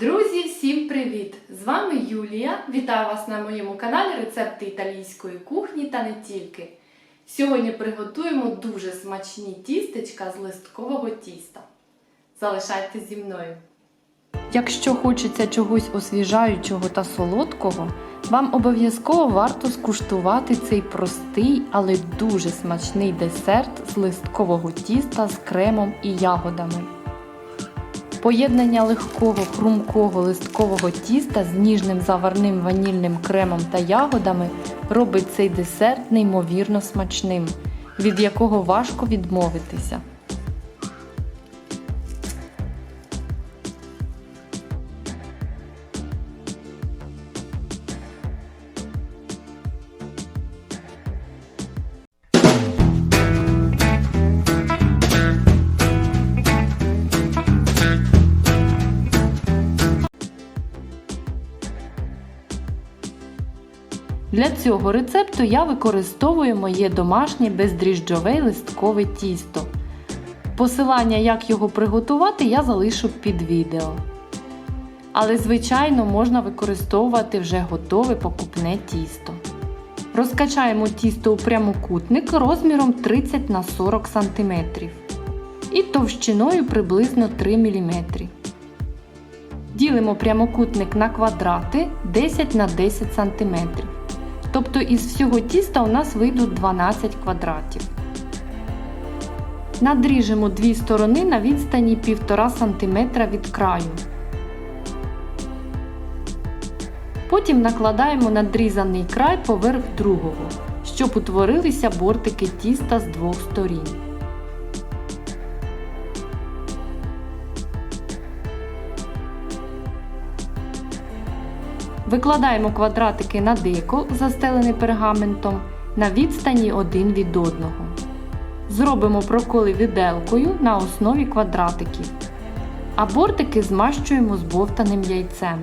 Друзі, всім привіт! З вами Юлія. Вітаю вас на моєму каналі Рецепти італійської кухні та не тільки. Сьогодні приготуємо дуже смачні тістечка з листкового тіста. Залишайтесь зі мною. Якщо хочеться чогось освіжаючого та солодкого, вам обов'язково варто скуштувати цей простий, але дуже смачний десерт з листкового тіста з кремом і ягодами. Поєднання легкого хрумкого листкового тіста з ніжним заварним ванільним кремом та ягодами робить цей десерт неймовірно смачним, від якого важко відмовитися. Для цього рецепту я використовую моє домашнє бездріжджове листкове тісто. Посилання, як його приготувати, я залишу під відео. Але, звичайно, можна використовувати вже готове покупне тісто. Розкачаємо тісто у прямокутник розміром 30 на 40 см і товщиною приблизно 3 мм. Ділимо прямокутник на квадрати 10 на 10 см. Тобто із всього тіста у нас вийдуть 12 квадратів. Надріжемо дві сторони на відстані 1,5 см від краю. Потім накладаємо надрізаний край поверх другого, щоб утворилися бортики тіста з двох сторін. Викладаємо квадратики на деко, застелений пергаментом, на відстані один від одного. Зробимо проколи віделкою на основі квадратиків, а бортики змащуємо збовтаним яйцем.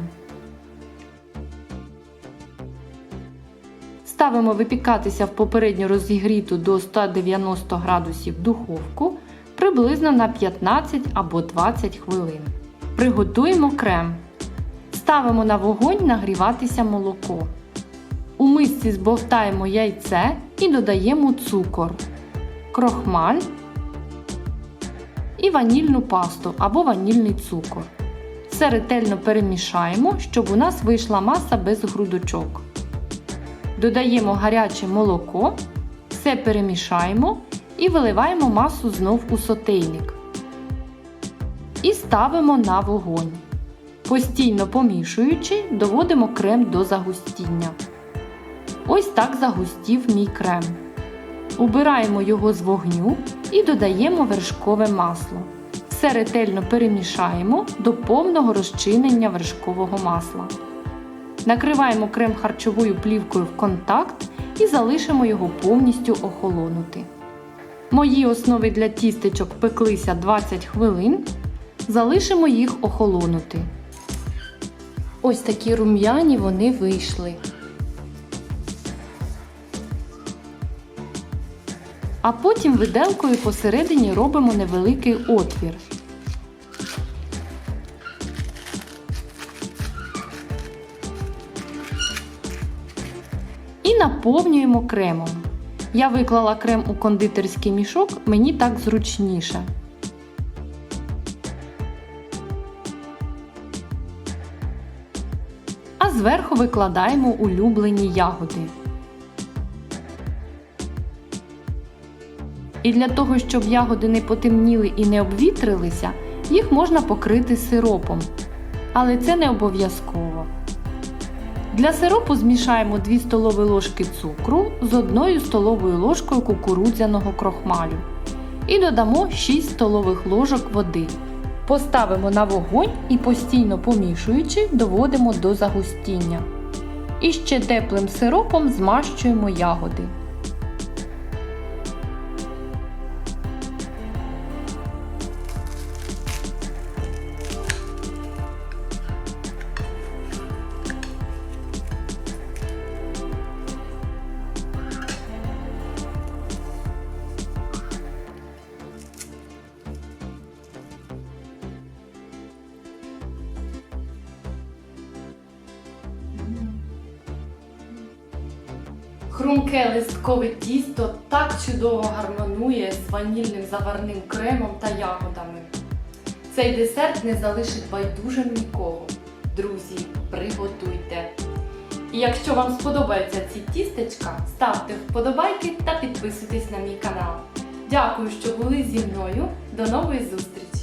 Ставимо випікатися в попередньо розігріту до 190 градусів духовку приблизно на 15 або 20 хвилин. Приготуємо крем. Ставимо на вогонь нагріватися молоко. У мисці збовтаємо яйце і додаємо цукор, крохмаль і ванільну пасту або ванільний цукор. Все ретельно перемішаємо, щоб у нас вийшла маса без грудочок. Додаємо гаряче молоко, все перемішаємо і виливаємо масу знов у сотейник. І ставимо на вогонь. Постійно помішуючи, доводимо крем до загустіння. Ось так загустів мій крем. Убираємо його з вогню і додаємо вершкове масло. Все ретельно перемішаємо до повного розчинення вершкового масла. Накриваємо крем харчовою плівкою в контакт і залишимо його повністю охолонути. Мої основи для тістечок пеклися 20 хвилин. Залишимо їх охолонути. Ось такі рум'яні вони вийшли. А потім виделкою посередині робимо невеликий отвір. І наповнюємо кремом. Я виклала крем у кондитерський мішок, мені так зручніше. Зверху викладаємо улюблені ягоди. І для того, щоб ягоди не потемніли і не обвітрилися, їх можна покрити сиропом. Але це не обов'язково. Для сиропу змішаємо 2 столові ложки цукру з 1 столовою ложкою кукурудзяного крохмалю і додамо 6 столових ложок води. Поставимо на вогонь і постійно помішуючи, доводимо до загустіння. І ще теплим сиропом змащуємо ягоди. Хрумке листкове тісто так чудово гармонує з ванільним заварним кремом та ягодами. Цей десерт не залишить байдужим нікого. Друзі, приготуйте! І якщо вам сподобаються ці тістечка, ставте вподобайки та підписуйтесь на мій канал. Дякую, що були зі мною. До нової зустрічі!